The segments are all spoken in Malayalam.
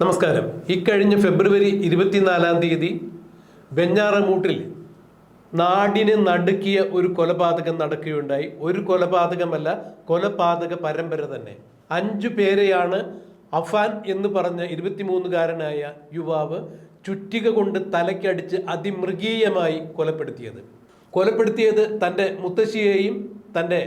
നമസ്കാരം. ഇക്കഴിഞ്ഞ ഫെബ്രുവരി ഇരുപത്തിനാലാം തീയതി ബെഞ്ഞാറമൂട്ടിൽ നാടിനെ നടുക്കിയ ഒരു കൊലപാതകം നടക്കുകയുണ്ടായി. ഒരു കൊലപാതകമല്ല കൊലപാതക പരമ്പര തന്നെ. അഞ്ചു പേരെയാണ് അഫാൻ എന്ന് പറഞ്ഞ ഇരുപത്തിമൂന്നുകാരനായ യുവാവ് ചുറ്റിക കൊണ്ട് തലയ്ക്കടിച്ച് അതിമൃഗീയമായി കൊലപ്പെടുത്തിയത്. കൊലപ്പെടുത്തിയത് തന്റെ മുത്തശ്ശിയെയും തന്റെ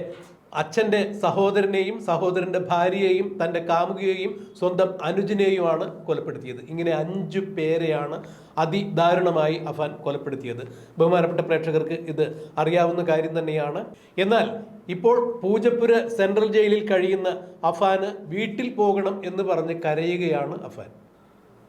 അച്ഛന്റെ സഹോദരനെയും സഹോദരന്റെ ഭാര്യയെയും തന്റെ കാമുകിയെയും സ്വന്തം അനുജനെയുമാണ് കൊലപ്പെടുത്തിയത്. ഇങ്ങനെ അഞ്ചു പേരെയാണ് അതിദാരുണമായി അഫാൻ കൊലപ്പെടുത്തിയത്. ബഹുമാനപ്പെട്ട പ്രേക്ഷകർക്ക് ഇത് അറിയാവുന്ന കാര്യം തന്നെയാണ്. എന്നാൽ ഇപ്പോൾ പൂജപ്പുര സെൻട്രൽ ജയിലിൽ കഴിയുന്ന അഫാന് വീട്ടിൽ പോകണം എന്ന് പറഞ്ഞ് കരയുകയാണ് അഫാൻ.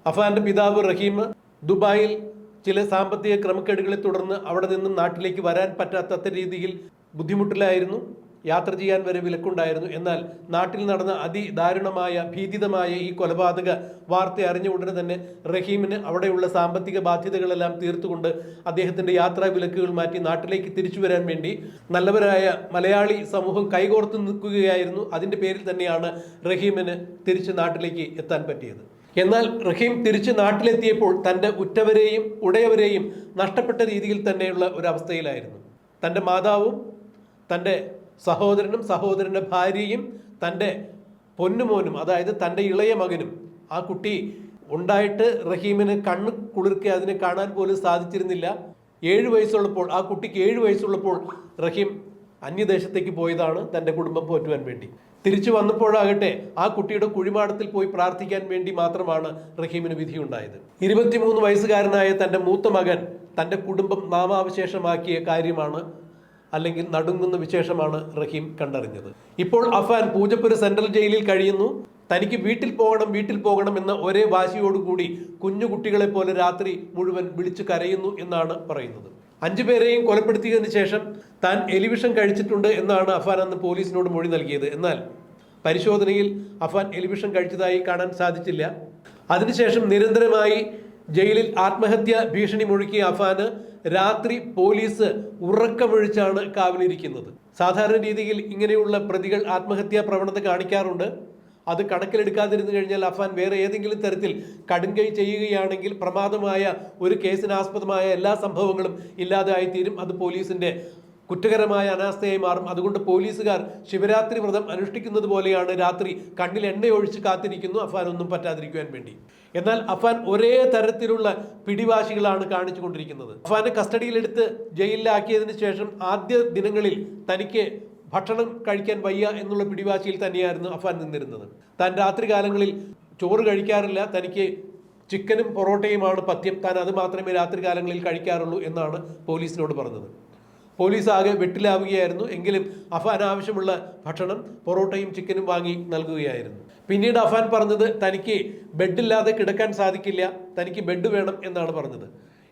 അഫാന്റെ പിതാവ് റഹീം ദുബായിൽ ചില സാമ്പത്തിക ക്രമക്കേടുകളെ തുടർന്ന് അവിടെ നിന്നും നാട്ടിലേക്ക് വരാൻ പറ്റാത്ത രീതിയിൽ ബുദ്ധിമുട്ടിലായിരുന്നു. യാത്ര ചെയ്യാൻ വരെ വിലക്കുണ്ടായിരുന്നു. എന്നാൽ നാട്ടിൽ നടന്ന അതിദാരുണമായ ഭീതിതമായ ഈ കൊലപാതക വാർത്ത അറിഞ്ഞ ഉടനെ തന്നെ റഹീമിന് അവിടെയുള്ള സാമ്പത്തിക ബാധ്യതകളെല്ലാം തീർത്തുകൊണ്ട് അദ്ദേഹത്തിന്റെ യാത്രാ വിലക്കുകൾ മാറ്റി നാട്ടിലേക്ക് തിരിച്ചു വരാൻ വേണ്ടി നല്ലവരായ മലയാളി സമൂഹം കൈകോർത്ത് നിൽക്കുകയായിരുന്നു. അതിന്റെ പേരിൽ തന്നെയാണ് റഹീമിന് തിരിച്ച് നാട്ടിലേക്ക് എത്താൻ പറ്റിയത്. എന്നാൽ റഹീം തിരിച്ച് നാട്ടിലെത്തിയപ്പോൾ തന്റെ ഉറ്റവരെയും ഉടയവരെയും നഷ്ടപ്പെട്ട രീതിയിൽ തന്നെയുള്ള ഒരവസ്ഥയിലായിരുന്നു തന്റെ മാതാവും തന്റെ സഹോദരനും സഹോദരന്റെ ഭാര്യയും തന്റെ പൊന്നുമോനും അതായത് തന്റെ ഇളയ മകനും ആ കുട്ടി ഉണ്ടായിട്ട് റഹീമിന് കണ്ണ് കുളിർക്കെ അതിനെ കാണാൻ പോലും സാധിച്ചിരുന്നില്ല. ഏഴ് വയസ്സുള്ളപ്പോൾ ആ കുട്ടിക്ക് ഏഴ് വയസ്സുള്ളപ്പോൾ റഹീം അന്യദേശത്തേക്ക് പോയതാണ് തന്റെ കുടുംബം പോറ്റുവാൻ വേണ്ടി. തിരിച്ചു വന്നപ്പോഴാകട്ടെ ആ കുട്ടിയുടെ കുഴിമാടത്തിൽ പോയി പ്രാർത്ഥിക്കാൻ വേണ്ടി മാത്രമാണ് റഹീമിന് വിധിയുണ്ടായത്. ഇരുപത്തിമൂന്ന് വയസ്സുകാരനായ തന്റെ മൂത്ത മകൻ തന്റെ കുടുംബം നാമാവശേഷമാക്കിയ കാര്യമാണ് അല്ലെങ്കിൽ നടുങ്ങുന്ന വിശേഷമാണ് റഹീം കണ്ടറിഞ്ഞത്. ഇപ്പോൾ അഫാൻ പൂജപ്പുര സെൻട്രൽ ജയിലിൽ കഴിയുന്നു. തനിക്ക് വീട്ടിൽ പോകണം വീട്ടിൽ പോകണം എന്ന ഒരേ വാശിയോടുകൂടി കുഞ്ഞു കുട്ടികളെ പോലെ രാത്രി മുഴുവൻ വിളിച്ചു കരയുന്നു എന്നാണ് പറയുന്നത്. അഞ്ചു പേരെയും കൊലപ്പെടുത്തിയതിനു ശേഷം താൻ എലിവിഷൻ കഴിച്ചിട്ടുണ്ട് എന്നാണ് അഫാൻ അന്ന് പോലീസിനോട് മൊഴി നൽകിയത്. എന്നാൽ പരിശോധനയിൽ അഫാൻ എലിവിഷൻ കഴിച്ചതായി കാണാൻ സാധിച്ചില്ല. അതിനുശേഷം നിരന്തരമായി ജയിലിൽ ആത്മഹത്യ ഭീഷണി മുഴുക്കിയ അഫാന് രാത്രി പോലീസ് ഉറക്കമൊഴിച്ചാണ് കാവലിരിക്കുന്നത്. സാധാരണ രീതിയിൽ ഇങ്ങനെയുള്ള പ്രതികൾ ആത്മഹത്യാ പ്രവണത കാണിക്കാറുണ്ട്. അത് കണക്കിലെടുക്കാതിരുന്നു കഴിഞ്ഞാൽ അഫാൻ വേറെ ഏതെങ്കിലും തരത്തിൽ കടുങ്കൈ ചെയ്യുകയാണെങ്കിൽ പ്രമാദമായ ഒരു കേസിനാസ്പദമായ എല്ലാ സംഭവങ്ങളും ഇല്ലാതായിത്തീരും. അത് പോലീസിന്റെ കുറ്റകരമായ അനാസ്ഥയായി മാറും. അതുകൊണ്ട് പോലീസുകാർ ശിവരാത്രി വ്രതം അനുഷ്ഠിക്കുന്നത് പോലെയാണ് രാത്രി കണ്ണിൽ എണ്ണയൊഴിച്ച് കാത്തിരിക്കുന്നു. അഫാൻ ഒന്നും പറ്റാതിരിക്കുവാൻ വേണ്ടി. എന്നാൽ അഫാൻ ഒരേ തരത്തിലുള്ള പിടിവാശികളാണ് കാണിച്ചുകൊണ്ടിരിക്കുന്നത്. അഫാനെ കസ്റ്റഡിയിലെടുത്ത് ജയിലിലാക്കിയതിന് ശേഷം ആദ്യ ദിനങ്ങളിൽ തനിക്ക് ഭക്ഷണം കഴിക്കാൻ വയ്യ എന്നുള്ള പിടിവാശിയിൽ തന്നെയായിരുന്നു അഫാൻ നിന്നിരുന്നത്. താൻ രാത്രി കാലങ്ങളിൽ ചോറ് കഴിക്കാറില്ല. തനിക്ക് ചിക്കനും പൊറോട്ടയുമാണ് പഥ്യം. താൻ അത് മാത്രമേ രാത്രി കാലങ്ങളിൽ കഴിക്കാറുള്ളൂ എന്നാണ് പോലീസിനോട് പറഞ്ഞത്. പോലീസ് ആകെ വെട്ടിലാവുകയായിരുന്നു. എങ്കിലും അഫാൻ ആവശ്യമുള്ള ഭക്ഷണം പൊറോട്ടയും ചിക്കനും വാങ്ങി നൽകുകയായിരുന്നു. പിന്നീട് അഫാൻ പറഞ്ഞത് തനിക്ക് ബെഡില്ലാതെ കിടക്കാൻ സാധിക്കില്ല. തനിക്ക് ബെഡ് വേണം എന്നാണ് പറഞ്ഞത്.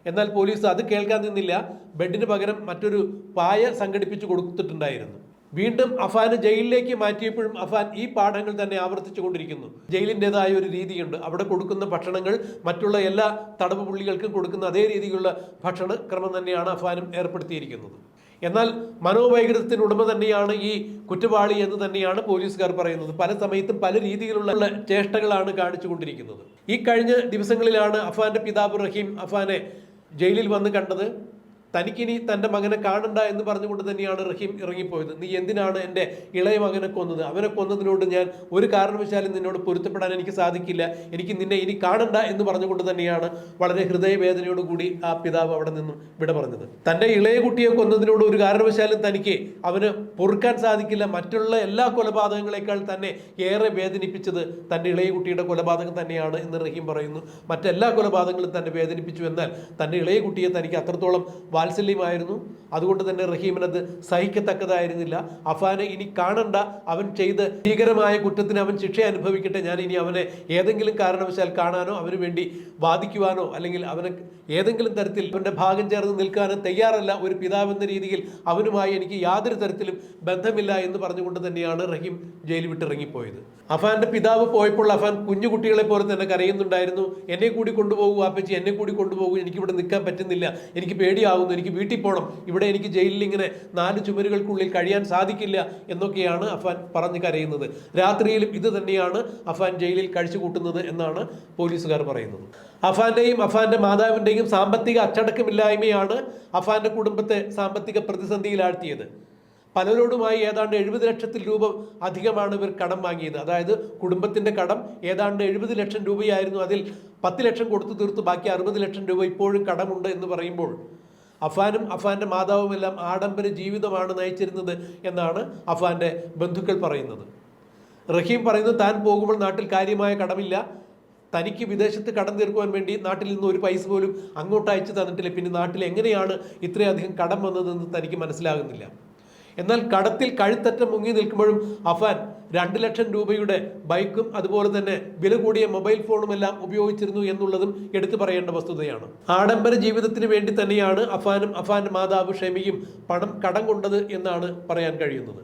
എന്നാൽ പോലീസ് അത് കേൾക്കാൻ നിന്നില്ല. ബെഡിന് പകരം മറ്റൊരു പായ സംഘടിപ്പിച്ചു കൊടുത്തിട്ടുണ്ടായിരുന്നു. വീണ്ടും അഫാന് ജയിലിലേക്ക് മാറ്റിയപ്പോഴും അഫാൻ ഈ പാഠങ്ങൾ തന്നെ ആവർത്തിച്ചു കൊണ്ടിരിക്കുന്നു. ജയിലിന്റെതായ ഒരു രീതിയുണ്ട്. അവിടെ കൊടുക്കുന്ന ഭക്ഷണങ്ങൾ മറ്റുള്ള എല്ലാ തടവ് പുള്ളികൾക്കും കൊടുക്കുന്ന അതേ രീതിയിലുള്ള ഭക്ഷണ ക്രമം തന്നെയാണ് അഫാനും ഏർപ്പെടുത്തിയിരിക്കുന്നത്. എന്നാൽ മനോവൈകൃതത്തിന് ഉടമ തന്നെയാണ് ഈ കുറ്റവാളി എന്ന് തന്നെയാണ് പോലീസുകാർ പറയുന്നത്. പല സമയത്തും പല രീതിയിലുള്ള ചേഷ്ടകളാണ് കാണിച്ചുകൊണ്ടിരിക്കുന്നത്. ഈ കഴിഞ്ഞ ദിവസങ്ങളിലാണ് അഫാന്റെ പിതാവ് റഹീം അഫാനെ ജയിലിൽ വന്ന് കണ്ടത്. തനിക്കിനി തന്റെ മകനെ കാണണ്ട എന്ന് പറഞ്ഞുകൊണ്ട് തന്നെയാണ് റഹീം ഇറങ്ങിപ്പോയത്. നീ എന്തിനാണ് എന്റെ ഇളയ മകനെ കൊന്നത്? അവനെ കൊന്നതിനോട് ഞാൻ ഒരു കാരണവശാലും നിന്നോട് പൊരുത്തപ്പെടാൻ എനിക്ക് സാധിക്കില്ല. എനിക്ക് നിന്നെ ഇനി കാണണ്ട എന്ന് പറഞ്ഞുകൊണ്ട് തന്നെയാണ് വളരെ ഹൃദയവേദനയോടുകൂടി ആ പിതാവ് അവിടെ നിന്നും വിട പറഞ്ഞത്. തന്റെ ഇളയ കുട്ടിയെ കൊന്നതിനോട് ഒരു കാരണവശാലും തനിക്ക് അവന് പൊറുക്കാൻ സാധിക്കില്ല. മറ്റുള്ള എല്ലാ കൊലപാതകങ്ങളെക്കാൾ തന്നെ ഏറെ വേദനിപ്പിച്ചത് തന്റെ ഇളയ കുട്ടിയുടെ കൊലപാതകം തന്നെയാണ് എന്ന് റഹീം പറയുന്നു. മറ്റെല്ലാ കൊലപാതകങ്ങളും തന്നെ വേദനിപ്പിച്ചു. എന്നാൽ തന്റെ ഇളയ കുട്ടിയെ തനിക്ക് അത്രത്തോളം വാത്സല്യമായിരുന്നു. അതുകൊണ്ട് തന്നെ റഹീമിനത് സഹിക്കത്തക്കതായിരുന്നില്ല. അഫാനെ ഇനി കാണണ്ട. അവൻ ചെയ്ത് ഭീകരമായ കുറ്റത്തിന് അവൻ ശിക്ഷ അനുഭവിക്കട്ടെ. ഞാൻ ഇനി അവനെ ഏതെങ്കിലും കാരണവശാൽ കാണാനോ അവന് വേണ്ടി വാദിക്കുവാനോ അല്ലെങ്കിൽ അവന് ഏതെങ്കിലും തരത്തിൽ അവന്റെ ഭാഗം ചേർന്ന് നിൽക്കാനോ തയ്യാറല്ല. ഒരു പിതാവെന്ന രീതിയിൽ അവനുമായി എനിക്ക് യാതൊരു തരത്തിലും ബന്ധമില്ല എന്ന് പറഞ്ഞുകൊണ്ട് തന്നെയാണ് റഹീം ജയിൽ വിട്ടിറങ്ങിപ്പോയത്. അഫാന്റെ പിതാവ് പോയപ്പോൾ അഫാൻ കുഞ്ഞു കുട്ടികളെ പോലെ തന്നെ കരയുന്നുണ്ടായിരുന്നു. എന്നെ കൂടി കൊണ്ടുപോകൂ ആപ്പച്ചി എന്നെ കൂടി കൊണ്ടുപോകൂ. എനിക്കിവിടെ നിൽക്കാൻ പറ്റുന്നില്ല. എനിക്ക് പേടിയാവുന്നു. മനസ്സിലാകുന്നു എനിക്ക് വീട്ടിൽ പോകണം ഇവിടെ എനിക്ക് ജയിലിൽ ഇങ്ങനെ നാല് ചുമരുകൾക്കുള്ളിൽ കഴിയാൻ സാധിക്കില്ല എന്നൊക്കെയാണ് അഫാൻ പറഞ്ഞ് കരയുന്നത്. രാത്രിയിലും ഇത് തന്നെയാണ് അഫാൻ ജയിലിൽ കഴിച്ചു കൂട്ടുന്നത് എന്നാണ് പോലീസുകാർ പറയുന്നത്. അഫാന്റെയും അഫാന്റെ മാതാവിന്റെയും സാമ്പത്തിക അച്ചടക്കമില്ലായ്മയാണ് അഫാന്റെ കുടുംബത്തെ സാമ്പത്തിക പ്രതിസന്ധിയിലാഴ്ത്തിയത്. പലരോടുമായി ഏതാണ്ട് എഴുപത് ലക്ഷത്തിൽ രൂപ അധികമാണ് ഇവർ കടം വാങ്ങിയത്. അതായത് കുടുംബത്തിന്റെ കടം ഏതാണ്ട് എഴുപത് ലക്ഷം രൂപയായിരുന്നു. അതിൽ പത്ത് ലക്ഷം കൊടുത്തു തീർത്ത് ബാക്കി അറുപത് ലക്ഷം രൂപ ഇപ്പോഴും കടമുണ്ട് എന്ന് പറയുമ്പോൾ അഫാനും അഫാന്റെ മാതാവും എല്ലാം ആഡംബര ജീവിതമാണ് നയിച്ചിരുന്നത് എന്നാണ് അഫാന്റെ ബന്ധുക്കൾ പറയുന്നത്. റഹീം പറയുന്നത് താൻ പോകുമ്പോൾ നാട്ടിൽ കാര്യമായ കടമില്ല. തനിക്ക് വിദേശത്ത് കടം തീർക്കുവാൻ വേണ്ടി നാട്ടിൽ നിന്ന് ഒരു പൈസ പോലും അങ്ങോട്ട് അയച്ചു തന്നിട്ടില്ല. പിന്നെ നാട്ടിൽ എങ്ങനെയാണ് ഇത്രയധികം കടം വന്നതെന്ന് തനിക്ക് മനസ്സിലാകുന്നില്ല. എന്നാൽ കടത്തിൽ കഴുത്തറ്റം മുങ്ങി നിൽക്കുമ്പോഴും അഫാൻ രണ്ട് ലക്ഷം രൂപയുടെ ബൈക്കും അതുപോലെ തന്നെ വില കൂടിയ മൊബൈൽ ഫോണും എല്ലാം ഉപയോഗിച്ചിരുന്നു എന്നുള്ളതും എടുത്തു പറയേണ്ട വസ്തുതയാണ്. ആഡംബര ജീവിതത്തിന് വേണ്ടി തന്നെയാണ് അഫാനും അഫാന്റെ മാതാവ് ഷെമിയും പണം കടം കൊണ്ടത് എന്നാണ് പറയാൻ കഴിയുന്നത്.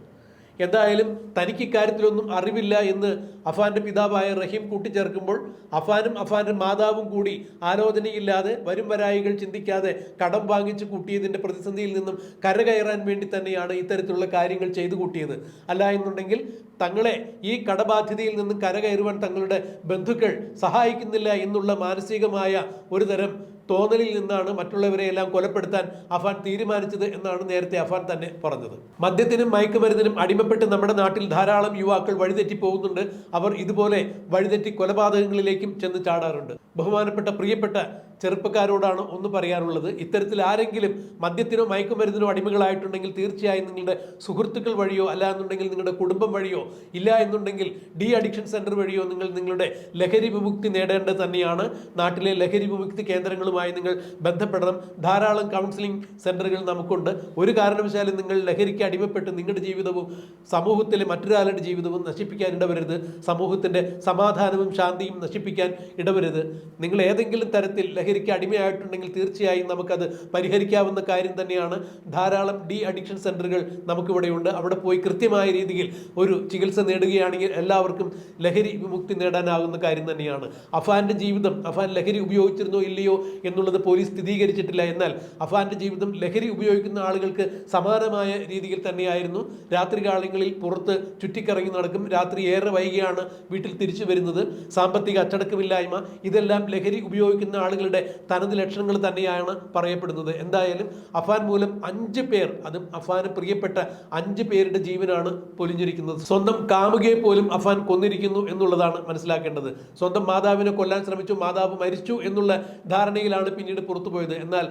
എന്തായാലും തനിക്ക് ഇക്കാര്യത്തിലൊന്നും അറിവില്ല എന്ന് അഫാന്റെ പിതാവായ റഹീം കൂട്ടിച്ചേർക്കുമ്പോൾ അഫാനും അഫാന്റെ മാതാവും കൂടി ആലോചനയില്ലാതെ വരും വരായികൾ ചിന്തിക്കാതെ കടം വാങ്ങിച്ച് കൂട്ടിയതിന്റെ പ്രതിസന്ധിയിൽ നിന്നും കരകയറാൻ വേണ്ടി തന്നെയാണ് ഇത്തരത്തിലുള്ള കാര്യങ്ങൾ ചെയ്തു കൂട്ടിയത്. അല്ല എന്നുണ്ടെങ്കിൽ തങ്ങളെ ഈ കടബാധ്യതയിൽ നിന്ന് കരകയറുവാൻ തങ്ങളുടെ ബന്ധുക്കൾ സഹായിക്കുന്നില്ല എന്നുള്ള മാനസികമായ ഒരു തരം തോന്നലിൽ നിന്നാണ് മറ്റുള്ളവരെ എല്ലാം കൊലപ്പെടുത്താൻ അഫാൻ തീരുമാനിച്ചത് എന്നാണ് നേരത്തെ അഫാൻ തന്നെ പറഞ്ഞത്. മദ്യത്തിനും മയക്കുമരുന്നിനും അടിമപ്പെട്ട് നമ്മുടെ നാട്ടിൽ ധാരാളം യുവാക്കൾ വഴിതെറ്റി പോകുന്നുണ്ട് അവർ ഇതുപോലെ വഴിതെറ്റി കൊലപാതകങ്ങളിലേക്കും ചെന്ന് ചാടാറുണ്ട്. ബഹുമാനപ്പെട്ട പ്രിയപ്പെട്ട ചെറുപ്പക്കാരോടാണ് ഒന്ന് പറയാനുള്ളത്. ഇത്തരത്തിൽ ആരെങ്കിലും മദ്യത്തിനോ മയക്കുമരുന്നിനോ അടിമകളായിട്ടുണ്ടെങ്കിൽ തീർച്ചയായും നിങ്ങളുടെ സുഹൃത്തുക്കൾ വഴിയോ അല്ല എന്നുണ്ടെങ്കിൽ നിങ്ങളുടെ കുടുംബം വഴിയോ ഇല്ല എന്നുണ്ടെങ്കിൽ ഡി അഡിക്ഷൻ സെന്റർ വഴിയോ നിങ്ങൾ നിങ്ങളുടെ ലഹരി വിമുക്തി നേടേണ്ടത് തന്നെയാണ്. നാട്ടിലെ ലഹരി വിമുക്തി കേന്ദ്രങ്ങളുമായി നിങ്ങൾ ബന്ധപ്പെടണം. ധാരാളം കൗൺസിലിംഗ് സെന്ററുകൾ നമുക്കുണ്ട്. ഒരു കാരണവശാലും നിങ്ങൾ ലഹരിക്ക് അടിമപ്പെട്ട് നിങ്ങളുടെ ജീവിതവും സമൂഹത്തിലെ മറ്റൊരാളുടെ ജീവിതവും നശിപ്പിക്കാൻ ഇടവരരുത്. സമൂഹത്തിന്റെ സമാധാനവും ശാന്തിയും നശിപ്പിക്കാൻ ഇടവരുത് നിങ്ങൾ ഏതെങ്കിലും തരത്തിൽ ലഹരിക്ക് അടിമയായിട്ടുണ്ടെങ്കിൽ തീർച്ചയായും നമുക്കത് പരിഹരിക്കാവുന്ന കാര്യം തന്നെയാണ്. ധാരാളം ഡി അഡിക്ഷൻ സെന്ററുകൾ നമുക്കിവിടെയുണ്ട് അവിടെ പോയി കൃത്യമായ രീതിയിൽ ഒരു ചികിത്സ നേടുകയാണെങ്കിൽ എല്ലാവർക്കും ലഹരി വിമുക്തി നേടാനാകുന്ന കാര്യം തന്നെയാണ്. അഫാന്റെ ജീവിതം അഫാൻ ലഹരി ഉപയോഗിച്ചിരുന്നോ ഇല്ലയോ എന്നുള്ളത് പോലീസ് സ്ഥിരീകരിച്ചിട്ടില്ല. എന്നാൽ അഫാന്റെ ജീവിതം ലഹരി ഉപയോഗിക്കുന്ന ആളുകൾക്ക് സമാനമായ രീതിയിൽ തന്നെയായിരുന്നു. രാത്രികാലങ്ങളിൽ പുറത്ത് ചുറ്റിക്കറങ്ങി നടക്കും. രാത്രി ഏറെ വൈകിയാണ് വീട്ടിൽ തിരിച്ചു വരുന്നത്. സാമ്പത്തിക അച്ചടക്കമില്ലായ്മ. ഇതെല്ലാം ലഹരി ഉപയോഗിക്കുന്ന ആളുകളുടെ തനത് ലക്ഷണങ്ങൾ തന്നെയാണ് പറയപ്പെടുന്നത്. എന്തായാലും അഫാൻ മൂലം അഞ്ച് പേർ അതും അഫാന് പ്രിയപ്പെട്ട അഞ്ച് പേരുടെ ജീവനാണ് പൊലിഞ്ഞിരിക്കുന്നത്. സ്വന്തം കാമുകയെ പോലും അഫാൻ കൊന്നിരിക്കുന്നു എന്നുള്ളതാണ് മനസ്സിലാക്കേണ്ടത്. സ്വന്തം മാതാവിനെ കൊല്ലാൻ ശ്രമിച്ചു മാതാവ് മരിച്ചു എന്നുള്ള ധാരണയിലാണ് പിന്നീട് പുറത്തുപോയത്. എന്നാൽ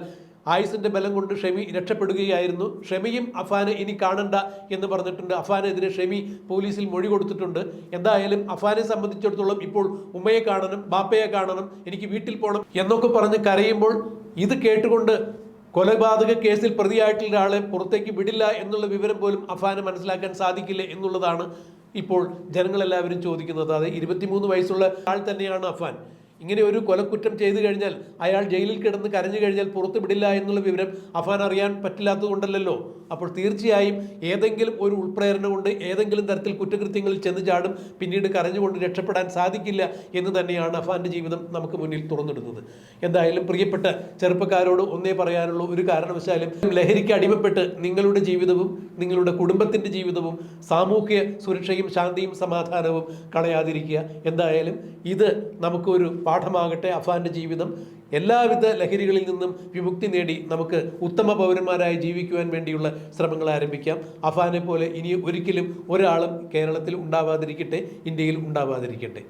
ആയുസിന്റെ ബലം കൊണ്ട് ഷെമി രക്ഷപ്പെടുകയായിരുന്നു. ഷെമിയും അഫാനെ ഇനി കാണണ്ട എന്ന് പറഞ്ഞിട്ടുണ്ട്. അഫാനെതിരെ ഷെമി പോലീസിൽ മൊഴി കൊടുത്തിട്ടുണ്ട്. എന്തായാലും അഫാനെ സംബന്ധിച്ചിടത്തോളം ഇപ്പോൾ ഉമ്മയെ കാണണം ബാപ്പയെ കാണണം എനിക്ക് വീട്ടിൽ പോകണം എന്നൊക്കെ പറഞ്ഞ് കരയുമ്പോൾ ഇത് കേട്ടുകൊണ്ട് കൊലപാതക കേസിൽ പ്രതിയായിട്ടുള്ള ഒരാളെ പുറത്തേക്ക് വിടില്ല എന്നുള്ള വിവരം പോലും അഫാന് മനസ്സിലാക്കാൻ സാധിക്കില്ല എന്നുള്ളതാണ് ഇപ്പോൾ ജനങ്ങളെല്ലാവരും ചോദിക്കുന്നത്. അത് ഇരുപത്തിമൂന്ന് വയസ്സുള്ള ആൾ തന്നെയാണ് അഫാൻ. ഇങ്ങനെ ഒരു കൊലക്കുറ്റം ചെയ്തു കഴിഞ്ഞാൽ അയാൾ ജയിലിൽ കിടന്ന് കരഞ്ഞു കഴിഞ്ഞാൽ പുറത്തു വിടില്ല എന്നുള്ള വിവരം അഫാൻ അറിയാൻ പറ്റില്ലാത്തത് കൊണ്ടല്ലല്ലോ അപ്പോൾ തീർച്ചയായും ഏതെങ്കിലും ഒരു ഉൾപ്രേരണ കൊണ്ട് ഏതെങ്കിലും തരത്തിൽ കുറ്റകൃത്യങ്ങളിൽ ചെന്ന് ചാടും പിന്നീട് കരഞ്ഞുകൊണ്ട് രക്ഷപ്പെടാൻ സാധിക്കില്ല എന്ന് തന്നെയാണ് അഫാന്റെ ജീവിതം നമുക്ക് മുന്നിൽ തുറന്നിടുന്നത്. എന്തായാലും പ്രിയപ്പെട്ട ചെറുപ്പക്കാരോട് ഒന്നേ പറയാനുള്ളൂ ഒരു കാരണവശാലും ലഹരിക്ക് അടിമപ്പെട്ട് നിങ്ങളുടെ ജീവിതവും നിങ്ങളുടെ കുടുംബത്തിന്റെ ജീവിതവും സാമൂഹ്യ സുരക്ഷയും ശാന്തിയും സമാധാനവും കളയാതിരിക്കുക. എന്തായാലും ഇത് നമുക്കൊരു പാഠമാകട്ടെ അഫാന്റെ ജീവിതം. എല്ലാവിധ ലഹരികളിൽ നിന്നും വിമുക്തി നേടി നമുക്ക് ഉത്തമ പൗരന്മാരായി ജീവിക്കുവാൻ വേണ്ടിയുള്ള ശ്രമങ്ങൾ ആരംഭിക്കാം. അഫാനെ പോലെ ഇനി ഒരിക്കലും ഒരാളും കേരളത്തിൽ ഉണ്ടാവാതിരിക്കട്ടെ ഇന്ത്യയിൽ ഉണ്ടാവാതിരിക്കട്ടെ.